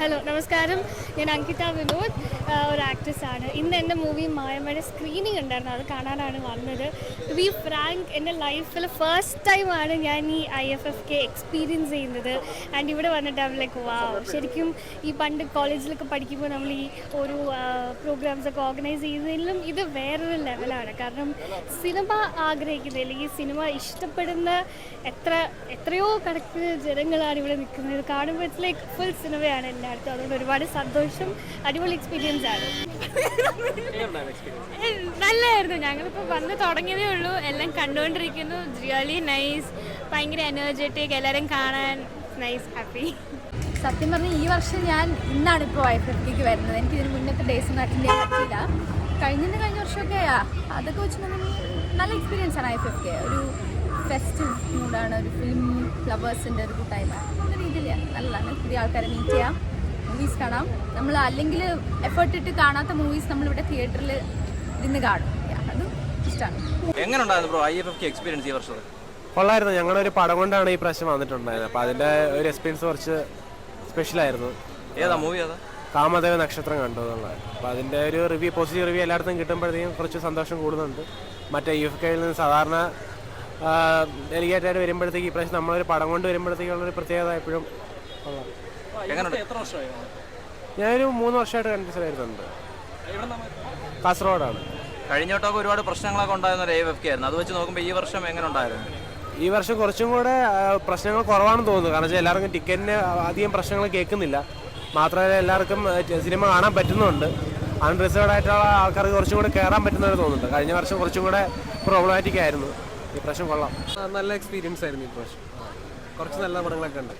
Hello നമസ്കാരം. ഞാൻ അങ്കിത വിനോദ്. ഒരു ആക്ട്രസ് ആണ് ഇന്ന് എന്റെ മൂവി മായമ്മയുടെ സ്ക്രീനിങ് ഉണ്ടായിരുന്നു. അത് കാണാനാണ് വന്നത്. ടു ബി ഫ്രാങ്ക് എന്റെ ലൈഫിൽ ഫസ്റ്റ് ടൈമാണ് ഞാൻ ഈ I F F K experience ചെയ്യുന്നത്. ആൻഡ് ഇവിടെ വന്നിട്ട് അവർ ലൈക്ക് വാവ് ശരിക്കും ഈ പണ്ട് കോളേജിലൊക്കെ പഠിക്കുമ്പോൾ നമ്മൾ ഈ ഒരു പ്രോഗ്രാംസ് ഒക്കെ ഓർഗനൈസ് ചെയ്യുന്നതിലും ഇത് വേറൊരു ലെവലാണ് കാരണം സിനിമ ആഗ്രഹിക്കുന്ന അല്ലെങ്കിൽ സിനിമ ഇഷ്ടപ്പെടുന്ന എത്ര എത്രയോ കണക്കിന് ജനങ്ങളാണ് ഇവിടെ നിൽക്കുന്നത്. ഇറ്റ്സ് ലൈക്ക് ഫുൾ സിനിമയാണ് എല്ലായിടത്തും അതുകൊണ്ട് ഒരുപാട് സന്തോഷം. അടിപൊളി എക്സ്പീരിയൻസ് ആണ്. നല്ലായിരുന്നു. ഞങ്ങളിപ്പോൾ വന്ന് തുടങ്ങിയതേ ഉള്ളൂ. എല്ലാം കണ്ടുകൊണ്ടിരിക്കുന്നു. റിയലി നൈസ് ഭയങ്കര എനർജറ്റിക് എല്ലാവരും കാണാൻ നൈസ് ഹാപ്പി സത്യം പറഞ്ഞാൽ ഈ വർഷം ഞാൻ ഇന്നാണ് ഇപ്പോൾ ഐ വരുന്നത്. എനിക്ക് ഇതിന് മുന്നത്തെ ഡേയ്സ് ഒന്നും അറ്റൻഡ് ചെയ്യാൻ പറ്റിയില്ല. കഴിഞ്ഞതിന് കഴിഞ്ഞ വർഷമൊക്കെ അതൊക്കെ അതൊക്കെ നമ്മൾ നല്ല എക്സ്പീരിയൻസ് ആണ് ഐ എഫ് ഒരു ഫെസ്റ്റീവ് മൂഡാണ് ഒരു ഫിലിം ലവേഴ്സിന്റെ ഒരു കൂട്ടായ്മ നല്ല രീതിയിൽ നല്ലതാണ്. പുതിയ ആൾക്കാരെ മീറ്റ് ചെയ്യാം. മൂവീസ് കാണാം. നമ്മൾ അല്ലെങ്കിൽ എഫേർട്ട് ഇട്ട് കാണാത്ത മൂവീസ് നമ്മളിവിടെ തിയേറ്ററിൽ ഇരുന്ന് കാണും. അത് ഇഷ്ടമാണ് എങ്ങനെ ഉണ്ടായിരുന്നു bro I F F experience ഈ വർഷം? കൊള്ളായിരുന്നു. ഞങ്ങളൊരു പടം കൊണ്ടാണ് ഈ പ്രാവശ്യം വന്നിട്ടുണ്ടായിരുന്നത് അപ്പോൾ അതിന്റെ ഒരു എക്സ്പീരിയൻസ് കുറച്ച് സ്പെഷ്യൽ ആയിരുന്നു. ഏതാ മൂവി ഏതാ കാമദേവ നക്ഷത്രം കണ്ടു എന്നുള്ളത്. അപ്പോൾ അതിന്റെ ഒരു റിവ്യൂ പോസിറ്റീവ് റിവ്യൂ എല്ലായിടത്തും കിട്ടുമ്പോഴത്തേക്കും കുറച്ച് സന്തോഷം കൂടുന്നുണ്ട്. മറ്റേ യു എഫ് കെയിൽ നിന്ന് സാധാരണ ഡെലിഗേറ്റായിട്ട് വരുമ്പോഴത്തേക്ക് ഈ പ്രാവശ്യം നമ്മളൊരു പടം കൊണ്ട് വരുമ്പോഴത്തേക്കുള്ളൊരു പ്രത്യേകത എപ്പോഴും കൊള്ളാം എങ്ങനെയുണ്ട് എത്ര വർഷമായി? ഞാനൊരു മൂന്ന് വർഷമായിട്ട് കണ്ടിട്ട് ആയിരുന്നുണ്ട് കാസർഗോഡാണ്. കഴിഞ്ഞ വട്ടമൊക്കെ ഒരുപാട് പ്രശ്നങ്ങളൊക്കെ ഉണ്ടായിരുന്ന ഒരു ഐ എഫ് കെ ആയിരുന്നു. അത് വെച്ച് നോക്കുമ്പോൾ ഈ വർഷം എങ്ങനെ ഉണ്ടായിരുന്നു ഈ വർഷം കുറച്ചും കൂടെ പ്രശ്നങ്ങൾ കുറവാണെന്ന് തോന്നുന്നു. കാരണം വെച്ചാൽ എല്ലാവർക്കും ടിക്കറ്റിന് അധികം പ്രശ്നങ്ങൾ കേൾക്കുന്നില്ല. മാത്രമല്ല എല്ലാവർക്കും സിനിമ കാണാൻ പറ്റുന്നുണ്ട്. അൺറിസേർഡ് ആയിട്ടുള്ള ആൾക്കാർക്ക് കുറച്ചും കൂടെ കയറാൻ പറ്റുന്നതായിട്ട് തോന്നുന്നുണ്ട്. കഴിഞ്ഞ വർഷം കുറച്ചും കൂടെ പ്രോബ്ലമാറ്റിക് ആയിരുന്നു. ഈ പ്രാവശ്യം കൊള്ളാം. നല്ല എക്സ്പീരിയൻസ് ആയിരുന്നു ഈ പ്രാവശ്യം. കുറച്ച് നല്ല പടങ്ങളൊക്കെ ഉണ്ട്.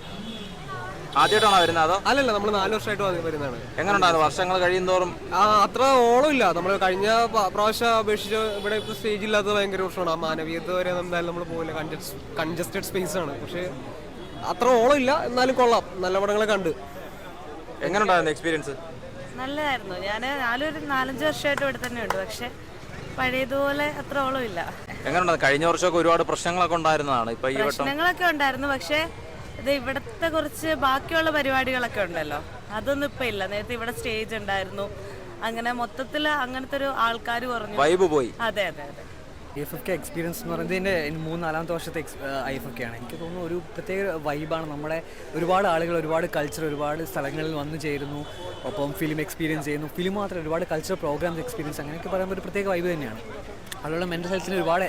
ആദ്യമായിട്ടാണോ വരുന്നത് അതോ? അല്ലല്ല നമ്മൾ നാല് വർഷമായിട്ട് വന്ന് വരുന്നതാണ്. എങ്ങനെ ഉണ്ടായിരുന്നു വർഷങ്ങൾ കഴിയുന്തോറും ആ അത്ര ഇല്ല നമ്മൾ കഴിഞ്ഞ പ- പ്രാവശ്യം അപേക്ഷിച്ച് ഇവിടെ ഇപ്പോൾ സ്റ്റേജ് ഇല്ലാത്തത് ഭയങ്കര പ്രശ്നമാണ്. ആ മാനവീയത വരെ എന്തായാലും നമ്മൾ പോകില്ല കൺജസ്റ്റഡ് സ്പേസ് ആണ്. പക്ഷേ അത്ര ഓളം ഇല്ല എന്നാലും കൊള്ളാം. നല്ല പടങ്ങളെ കണ്ട്. എങ്ങനെയുണ്ടായിരുന്നു എക്സ്പീരിയൻസ് നല്ലതായിരുന്നു. ഞാൻ നാലൊരു നാലഞ്ച് വർഷമായിട്ട് ഇവിടെ തന്നെ ഉണ്ട്. പക്ഷെ പഴയതുപോലെ അത്ര ഓളം ഇല്ല എങ്ങനെ ഉണ്ടായിരുന്നു കഴിഞ്ഞ വർഷമൊക്കെ ഒരുപാട് പ്രശ്നങ്ങളൊക്കെ ഉണ്ടായിരുന്നതാണ്. ഇപ്പൊ ഈ വട്ടം പ്രശ്നങ്ങളൊക്കെ ഉണ്ടായിരുന്നു. പക്ഷെ ഇത് ഇവിടുത്തെ കുറച്ച് ബാക്കിയുള്ള പരിപാടികളൊക്കെ ഉണ്ടല്ലോ. അതൊന്നും ഇപ്പൊ ഇല്ല. നേരത്തെ ഇവിടെ സ്റ്റേജ് ഉണ്ടായിരുന്നു. അങ്ങനെ മൊത്തത്തിൽ അങ്ങനത്തെ ഒരു ആൾക്കാർ കുറഞ്ഞു. വൈബ് പോയി. അതെ അതെ അതെ. ഐ എഫ് എഫ് എക്സ്പീരിയൻസ് എന്ന് പറയുന്നത് ഇതിന്റെ മൂന്ന് നാലാമത്തെ വർഷത്തെ ഐ എഫ് എഫ് ആണ്. എനിക്ക് തോന്നുന്നു ഒരു പ്രത്യേക വൈബാണ് നമ്മുടെ ഒരുപാട് ആളുകൾ ഒരുപാട് കൾച്ചർ ഒരുപാട് സ്ഥലങ്ങളിൽ വന്നു ചേരുന്നു. ഒപ്പം ഫിലിം എക്സ്പീരിയൻസ് ചെയ്യുന്നു. ഫിലിം മാത്രം ഒരുപാട് കൾച്ചർ പ്രോഗ്രാംസ് എക്സ്പീരിയൻസ് അങ്ങനെയൊക്കെ പറയുമ്പോൾ ഒരു പ്രത്യേക വൈബ് തന്നെയാണ്. അതുപോലെ മെന്റൽ ഹെൽത്തിന് ഒരുപാട്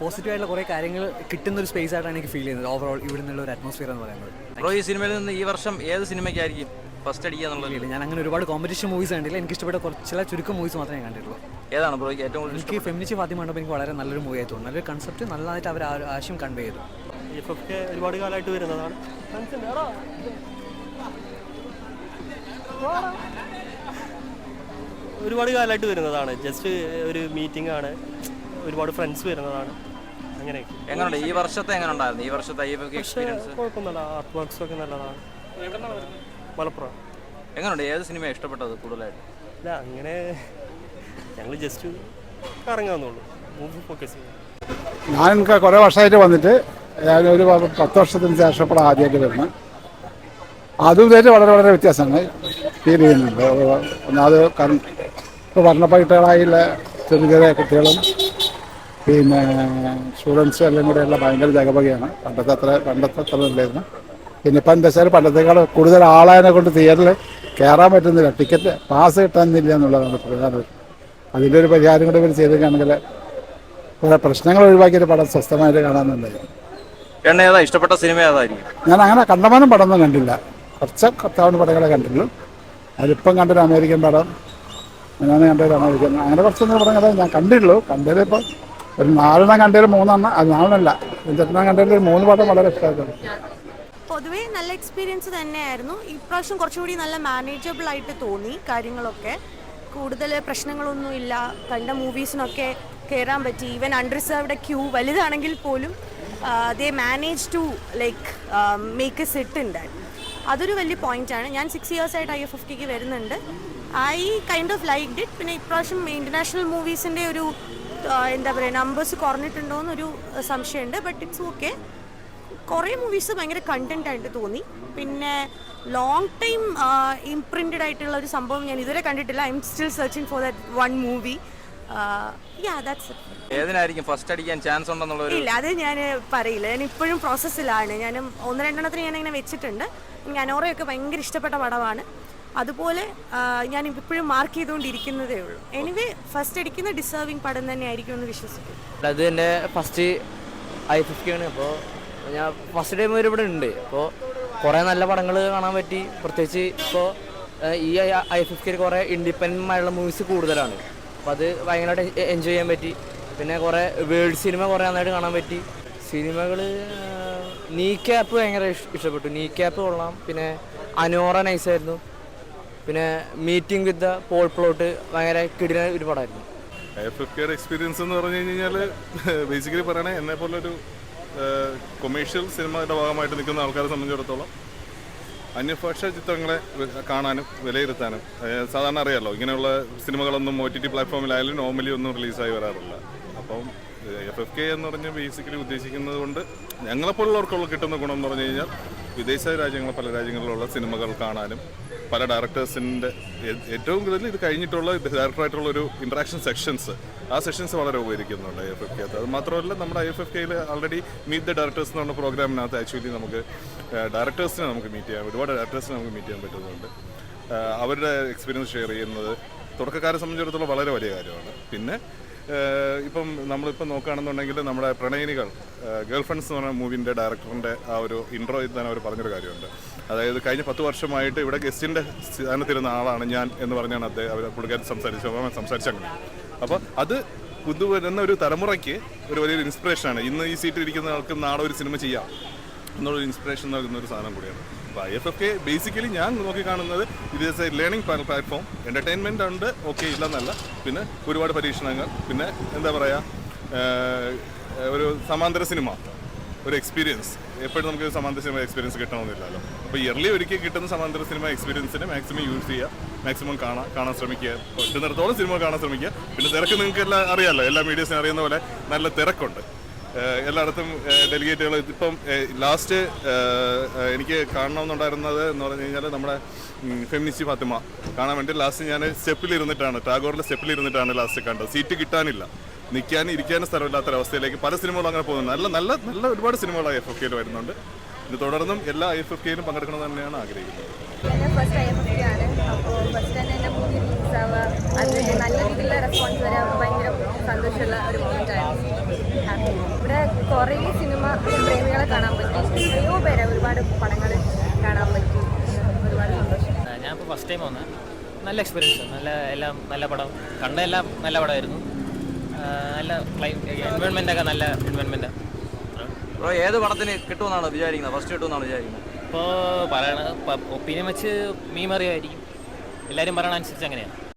പോസിറ്റീവായിട്ടുള്ള കുറേ കാര്യങ്ങൾ കിട്ടുന്ന ഒരു സ്പേസ് ആയിട്ടാണ് എനിക്ക് ഫീൽ ചെയ്യുന്നത്. ഓവറോൾ ഇവിടെ നിന്നുള്ള ഒരു അറ്റ്മോസ്ഫിയർ എന്ന് പറയുന്നത്. ബ്രോ ഈ സിനിമയിൽ നിന്ന് ഈ വർഷം ഏത് സിനിമയ്ക്കായിരിക്കും ഫസ്റ്റ് അടിക്കുക എന്നുള്ളത്? ഞാൻ അങ്ങനെ ഒരുപാട് കോമ്പറ്റീഷൻ മൂവീസ് കണ്ടില്ല എനിക്ക് ഇഷ്ടപ്പെട്ട കുറച്ച് ചില ചുരുക്കം മൂവീസ് മാത്രമേ ഞാൻ കണ്ടിട്ടുള്ളൂ. ഏതാണ് ബ്രോയ്ക്ക് ഏറ്റവും കൂടുതൽ എനിക്ക് ഫെമിനിച്ച് ഫാത്തിമ കണ്ടപ്പോൾ എനിക്ക് വളരെ നല്ലൊരു മൂവി ആയി തോന്നുന്നു. നല്ലൊരു കൺസെപ്റ്റ് നല്ലതായിട്ട് അവർ ആ ആശയം കൺവേ ചെയ്തു. ഒരുപാട് കാലമായിട്ട് വരുന്നതാണ്. ഒരുപാട് കാലമായിട്ട് വരുന്നതാണ്. ജസ്റ്റ് ഒരു മീറ്റിംഗ് ആണ്. ഒരുപാട് ഫ്രണ്ട്സ് വരുന്നതാണ്. അങ്ങനെ എങ്ങനെയുണ്ട് ഈ വർഷത്തെ എങ്ങനെ ഉണ്ടായിരുന്നു ഈ വർഷത്തെ ഈ എക്സ്പീരിയൻസ് കുഴപ്പമൊന്നുമില്ല. ആർട്ട് വർക്ക്സ് ഒക്കെ നല്ലതാണ്. മലപ്പുറം. എങ്ങനെയുണ്ട് ഏത് സിനിമ ഇഷ്ടപ്പെട്ടത് കൂടുതലായിട്ട്? അല്ല അങ്ങനെ ഞങ്ങൾ ജസ്റ്റ് കറങ്ങാന്നുള്ളൂ. മൂവി ഫോക്കസ് ഞാൻ എനിക്ക് കുറേ വർഷമായിട്ട് വന്നിട്ട് ഞാൻ ഒരു പത്ത് വർഷത്തിന് ശേഷം ഇപ്പോൾ ആദ്യമായിട്ട് വരുന്നത്. അതും ഇതായിട്ട് വളരെ വളരെ വ്യത്യാസമാണ്. ഫീൽ ചെയ്യുന്നുണ്ട്. ഒന്നാമത് കാരണം ഇപ്പോൾ വർണപ്പകിട്ടുകളായുള്ള ചെറിയ ചെറിയ കുട്ടികളും പിന്നെ സ്റ്റുഡൻസ് എല്ലാം കൂടെയുള്ള ഭയങ്കര ജഗപകയാണ്. പണ്ടത്തെ അത്ര പണ്ടത്തെ അത്ര ഇല്ലായിരുന്നു പിന്നെ ഇപ്പം എന്താ വെച്ചാൽ പണ്ടത്തേക്കാൾ കൂടുതൽ ആളായതിനെ കൊണ്ട് തിയേറ്ററിൽ കയറാൻ പറ്റുന്നില്ല. ടിക്കറ്റ് പാസ് കിട്ടാനില്ല എന്നുള്ളതാണ് പ്രധാന. അതിന്റെ ഒരു പരിഹാരം കൂടെ ഇവർ ചെയ്തിട്ടാണെങ്കിൽ കുറെ പ്രശ്നങ്ങൾ ഒഴിവാക്കിയൊരു പടം സ്വസ്ഥമായിട്ട് കാണാമെന്നുണ്ടായിരുന്നു എണ്ണ ഏതാ? ഇഷ്ടപ്പെട്ട സിനിമ ഏതായിരിക്കും? ഞാൻ അങ്ങനെ കണ്ടമാനം ഒന്നും കണ്ടില്ല. കുറച്ച് കത്താവുന്ന പടങ്ങളെ കണ്ടുള്ളൂ അതിപ്പം കണ്ടൊരു അമേരിക്കൻ പടം. ഞാൻ കണ്ടൊരു അമേരിക്കൻ. അങ്ങനെ കുറച്ചൊന്നും പടങ്ങളെ ഞാൻ കണ്ടിട്ടുള്ളൂ. കണ്ടതിൽ ഇപ്പം ഒരു നാലെണ്ണം കണ്ടതിൽ മൂന്നെണ്ണം. അത് നാലെണ്ണല്ല. അഞ്ചെണ്ണം കണ്ടതിൽ മൂന്ന് പാട്ടം വളരെ ഇഷ്ടമായിട്ടുണ്ട് പൊതുവേ നല്ല എക്സ്പീരിയൻസ് തന്നെയായിരുന്നു. ഇപ്രാവശ്യം കുറച്ചുകൂടി നല്ല മാനേജബിൾ ആയിട്ട് തോന്നി കാര്യങ്ങളൊക്കെ. കൂടുതൽ പ്രശ്നങ്ങളൊന്നുമില്ല കണ്ട മൂവീസിനൊക്കെ കയറാൻ പറ്റി. ഈവൻ അൺറിസർവ്ഡ് ക്യൂ വലുതാണെങ്കിൽ പോലും they manage to like make a set ഉണ്ടായിരുന്നു അതൊരു വലിയ പോയിന്റാണ് ഞാൻ സിക്സ് ഇയേഴ്സ് ആയിട്ട് ഐ എഫ് ടിക്ക് വരുന്നുണ്ട്. ഐ കൈൻഡ് ഓഫ് ലൈക്ക് ഡിറ്റ് പിന്നെ ഇപ്രാവശ്യം ഇന്റർനാഷണൽ മൂവീസിന്റെ ഒരു എന്താ പറയുക നമ്പേഴ്സ് കുറഞ്ഞിട്ടുണ്ടോ എന്നൊരു സംശയമുണ്ട് ബട്ട് ഇറ്റ്സ് ഓക്കെ കുറേ മൂവീസ് ഭയങ്കര കണ്ടന്റ് ആയിട്ട് തോന്നി. പിന്നെ ലോങ് ടൈം ഇംപ്രിന്റഡ് ആയിട്ടുള്ള ഒരു സംഭവം ഞാൻ ഇതുവരെ കണ്ടിട്ടില്ല. I'm still searching for that one movie ഏതിനായിരിക്കും first അടിക്കാൻ ചാൻസ് ഉണ്ടെന്നുള്ള ഇല്ല അത് ഞാൻ പറയില്ല. ഞാൻ ഇപ്പോഴും പ്രോസസ്സിലാണ് ഞാൻ ഒന്ന് രണ്ടെണ്ണത്തിന് ഞാൻ ഇങ്ങനെ വെച്ചിട്ടുണ്ട്. എനിക്ക് അനോറയൊക്കെ ഭയങ്കര ഇഷ്ടപ്പെട്ട പടമാണ്. അതുപോലെ ഞാൻ ഇപ്പോഴും മാർക്ക് ചെയ്തുകൊണ്ടിരിക്കുന്നതേ ഉള്ളൂ. എനിവേ ഫസ്റ്റ് അടിക്കുന്ന ഡിസേർവിങ് പടം തന്നെ ആയിരിക്കും എന്ന് വിശ്വസിക്കുന്നു. അത് എന്റെ ഫസ്റ്റ് ഐ ഫിഫ്റ്റി ആണ്. അപ്പോൾ ഞാൻ ഫസ്റ്റ് ടൈം വരെ ഇവിടെ ഉണ്ട്. അപ്പോൾ കുറേ നല്ല പടങ്ങൾ കാണാൻ പറ്റി. പ്രത്യേകിച്ച് ഇപ്പോൾ ഈ ഐ ഫിഫ്റ്റിയിൽ കുറേ ഇൻഡിപെൻഡന്റ് ആയുള്ള മൂവീസ് കൂടുതലാണ്. അപ്പോൾ അത് ഭയങ്കരമായിട്ട് എൻജോയ് ചെയ്യാൻ പറ്റി. പിന്നെ കുറേ വേൾഡ് സിനിമ കുറേ നന്നായിട്ട് കാണാൻ പറ്റി. സിനിമകൾ നീ ക്യാപ്പ് ഭയങ്കര ഇഷ്ടപ്പെട്ടു. നീ ക്യാപ്പ് കൊള്ളാം. പിന്നെ അനോറ നൈസായിരുന്നു പിന്നെ meeting with the Pol Pot ഭയങ്കര കിടിന ഒരു പടമായിരുന്നു എഫ് എക്സ്പീരിയൻസ് എന്ന് പറഞ്ഞു കഴിഞ്ഞാൽ ബേസിക്കലി പറയണേ എന്നെ പോലെ ഒരു കൊമേഴ്ഷ്യൽ സിനിമയുടെ ഭാഗമായിട്ട് നിൽക്കുന്ന ആൾക്കാരെ സംബന്ധിച്ചിടത്തോളം അന്യഭാഷ ചിത്രങ്ങളെ കാണാനും വിലയിരുത്താനും സാധാരണ അറിയാമല്ലോ ഇങ്ങനെയുള്ള സിനിമകളൊന്നും ഒ ടി ടി പ്ലാറ്റ്ഫോമിലായാലും നോർമലി ഒന്നും റിലീസായി വരാറില്ല. അപ്പം എഫ് എഫ് കെ എന്ന് പറഞ്ഞ് ബേസിക്കലി ഉദ്ദേശിക്കുന്നത് കൊണ്ട് ഞങ്ങളെപ്പോലുള്ളവർക്കുള്ള കിട്ടുന്ന ഗുണം എന്ന് പറഞ്ഞു കഴിഞ്ഞാൽ വിദേശ രാജ്യങ്ങൾ പല രാജ്യങ്ങളിലുള്ള സിനിമകൾ കാണാനും പല ഡയറക്ടേഴ്സിന്റെ ഏറ്റവും കൂടുതൽ ഇത് കഴിഞ്ഞിട്ടുള്ള ഡയറക്ടറായിട്ടുള്ള ഒരു ഇൻട്രാക്ഷൻ സെക്ഷൻസ് ആ സെഷൻസ് വളരെ ഉപകരിക്കുന്നുണ്ട് ഐ എഫ് എഫ് കെ അത് മാത്രമല്ല നമ്മുടെ ഐ എഫ് എഫ് കെയിൽ ആൾറെഡി മീറ്റ് ദ ഡയറക്ടേഴ്സ് എന്ന് പറഞ്ഞ പ്രോഗ്രാമിനകത്ത് ആക്ച്വലി നമുക്ക് ഡയറക്ടേഴ്സിനെ നമുക്ക് മീറ്റ് ചെയ്യാം. ഒരുപാട് ഡയറക്ടേഴ്സിനെ നമുക്ക് മീറ്റ് ചെയ്യാൻ പറ്റുന്നുണ്ട്. അവരുടെ എക്സ്പീരിയൻസ് ഷെയർ ചെയ്യുന്നത് തുടക്കക്കാരെ സംബന്ധിച്ചിടത്തോളം വളരെ വലിയ കാര്യമാണ്. പിന്നെ ഇപ്പം നമ്മളിപ്പം നോക്കുകയാണെന്നുണ്ടെങ്കിൽ നമ്മുടെ പ്രണയിനികൾ ഗേൾ ഫ്രണ്ട്സ് എന്ന് പറഞ്ഞ മൂവിന്റെ ഡയറക്ടറിന്റെ ആ ഒരു ഇൻട്രോ തന്നെ അവർ പറഞ്ഞൊരു കാര്യമുണ്ട്. അതായത് കഴിഞ്ഞ പത്ത് വർഷമായിട്ട് ഇവിടെ ഗസ്റ്റിന്റെ സ്ഥാനത്തിരുന്ന ആളാണ് ഞാൻ എന്ന് പറഞ്ഞാണ് അദ്ദേഹം അവർ പുള്ളിക്കാരൻ സംസാരിച്ചു സംസാരിച്ചങ്ങനെ അപ്പോൾ അത് പുതുവരുന്ന ഒരു തലമുറയ്ക്ക് ഒരു വലിയൊരു ഇൻസ്പിറേഷനാണ് ഇന്ന് ഈ സീറ്റിൽ ഇരിക്കുന്ന ആൾക്ക് നാളെ ഒരു സിനിമ ചെയ്യാം. എന്നുള്ളൊരു ഇൻസ്പിറേഷൻ നൽകുന്ന ഒരു സാധനം കൂടിയാണ്. അപ്പോൾ I F F K basically ഞാൻ നോക്കി കാണുന്നത് ഇത് എ ലേണിംഗ് പ്ലാറ്റ്ഫോം എന്റർടൈൻമെന്റ് ഉണ്ട് ഓക്കെ ഇല്ലെന്നല്ല. പിന്നെ ഒരുപാട് പരീക്ഷണങ്ങൾ. പിന്നെ എന്താ പറയുക ഒരു സമാന്തര സിനിമ ഒരു എക്സ്പീരിയൻസ് എപ്പോഴും നമുക്ക് സമാന്തര സിനിമ എക്സ്പീരിയൻസ് കിട്ടണമെന്നില്ലല്ലോ. അപ്പോൾ ഇയർലി ഒരിക്കൽ കിട്ടുന്ന സമാന്തര സിനിമ എക്സ്പീരിയൻസിനെ മാക്സിമം യൂസ് ചെയ്യുക മാക്സിമം കാണാൻ കാണാൻ ശ്രമിക്കുക. പറ്റുന്നിടത്തോളം സിനിമ കാണാൻ ശ്രമിക്കുക. പിന്നെ തിരക്ക് നിങ്ങൾക്ക് എല്ലാം അറിയാമല്ലോ എല്ലാ മീഡിയസിനും അറിയുന്ന പോലെ നല്ല തിരക്കുണ്ട്. എല്ലായിടത്തും ഡെലിഗേറ്റുകൾ ഇപ്പം ലാസ്റ്റ് എനിക്ക് കാണണമെന്നുണ്ടായിരുന്നത് എന്ന് പറഞ്ഞു കഴിഞ്ഞാൽ നമ്മുടെ ഫെമിനിസ്റ്റ് ഫാത്തിമ. കാണാൻ വേണ്ടി ലാസ്റ്റ് ഞാൻ സ്റ്റെപ്പിൽ ഇരുന്നിട്ടാണ് ടാഗോറിന്റെ സ്റ്റെപ്പിൽ ഇരുന്നിട്ടാണ് ലാസ്റ്റ് കണ്ടത്. സീറ്റ് കിട്ടാനില്ല. നിൽക്കാനും ഇരിക്കാനും സ്ഥലമില്ലാത്തൊരവസ്ഥയിലേക്ക് പല സിനിമകളും അങ്ങനെ പോകുന്നു നല്ല നല്ല നല്ല ഒരുപാട് സിനിമകൾ ഐ എഫ് എഫ് കെയിൽ വരുന്നുണ്ട്. ഇത് തുടർന്നും എല്ലാ ഐ എഫ് എഫ് കെയിലും പങ്കെടുക്കണം തന്നെയാണ് ആഗ്രഹിക്കുന്നത്. ഫസ്റ്റ് ആണ്. അപ്പോൾ തന്നെ എന്റെ മൂവി റിലീസ് ആവുക അത് നല്ല രീതിയിലുള്ള റെസ്പോൺസ് വരാൻ ഭയങ്കര സന്തോഷമുള്ള ഒരു മൊമെന്റ് ആയിരുന്നു ഹാപ്പി ഇവിടെ കുറേ സിനിമ പ്രേമികളെ കാണാൻ പറ്റി. എത്രയോ പേരെ ഒരുപാട് പടങ്ങൾ കാണാൻ പറ്റി. ഒരുപാട് സന്തോഷം. ഞാനിപ്പോൾ ഫസ്റ്റ് ടൈം വന്നത് നല്ല എക്സ്പീരിയൻസ് നല്ല എല്ലാം നല്ല പടം. കണ്ട എല്ലാം നല്ല പടമായിരുന്നു. നല്ല ക്ലൈ എൻവയോൺമെന്റ് ഒക്കെ നല്ല എൻവയോൺമെന്റ് ബ്രോ ഏത് പടത്തിന് കിട്ടുമെന്നാണ് വിചാരിക്കുന്നത്? ഫസ്റ്റ് കിട്ടുമെന്നാണ് വിചാരിക്കുന്നത്. ഇപ്പോൾ പറയണത് ഒപ്പീനിയൻ വെച്ച് മീമറിയായിരിക്കും എല്ലാവരും പറയണ അനുസരിച്ച് അങ്ങനെയാണ്.